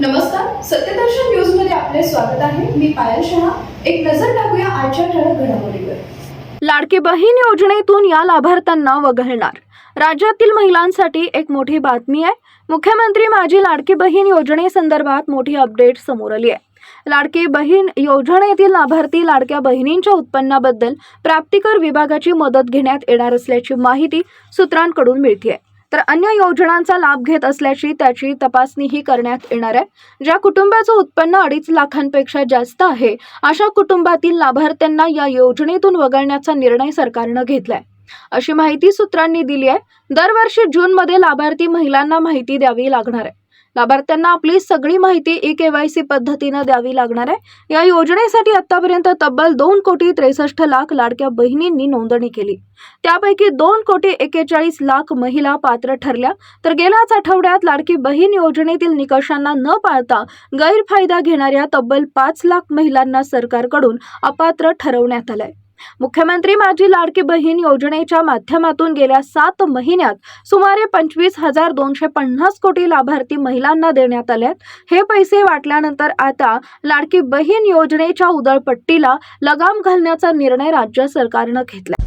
नमस्कार सत्यदर्शन न्यूजमध्ये आपले स्वागत आहे. मी पायल शहा. एक नजर टाकूया आजच्या ठळक घडामोडीवर. लाडकी बहीण योजनेतून या लाभार्थ्यांना वगळणार. राज्यातील महिलांसाठी एक मोठी बातमी आहे. मुख्यमंत्री माझी लाडकी बहीण योजनेसंदर्भात मोठी अपडेट समोर आली आहे. लाडकी बहीण योजनेतील लाभार्थी लाडक्या बहिणींच्या उत्पन्नाबद्दल प्राप्तिकर विभागाची मदत घेण्यात येणार असल्याची माहिती सूत्रांकडून मिळते आहे तर अन्य योजनांचा लाभ घेत असल्याची त्याची तपासणीही करण्यात येणार आहे. ज्या कुटुंबाचं उत्पन्न अडीच लाखांपेक्षा जास्त आहे अशा कुटुंबातील लाभार्थ्यांना या योजनेतून वगळण्याचा निर्णय सरकारनं घेतलाय. अशी माहिती सूत्रांनी दिली आहे. दरवर्षी जूनमध्ये लाभार्थी महिलांना माहिती द्यावी लागणार आहे. लाभार्थ्यांना आपली सगळी माहिती ई के वाय सी पद्धतीनं द्यावी लागणार आहे. या योजनेसाठी आतापर्यंत तब्बल दोन कोटी त्रेसष्ट लाख लाडक्या बहिणींनी नोंदणी केली. त्यापैकी दोन कोटी एकेचाळीस लाख महिला पात्र ठरल्या. तर गेल्याच आठवड्यात लाडकी बहीण योजनेतील निकषांना न पाळता गैरफायदा घेणाऱ्या तब्बल पाच लाख महिलांना सरकारकडून अपात्र ठरवण्यात आलंय. मुख्यमंत्री माझी लाडकी बहीण योजनेच्या माध्यमातून गेल्या सात महिन्यात सुमारे पंचवीस हजार दोनशे पन्नास कोटी लाभार्थी महिलांना देण्यात आले हे पैसे वाटल्यानंतर आता लाडकी बहीण योजनेच्या उदळपट्टीला लगाम घालण्याचा निर्णय राज्य सरकारनं घेतला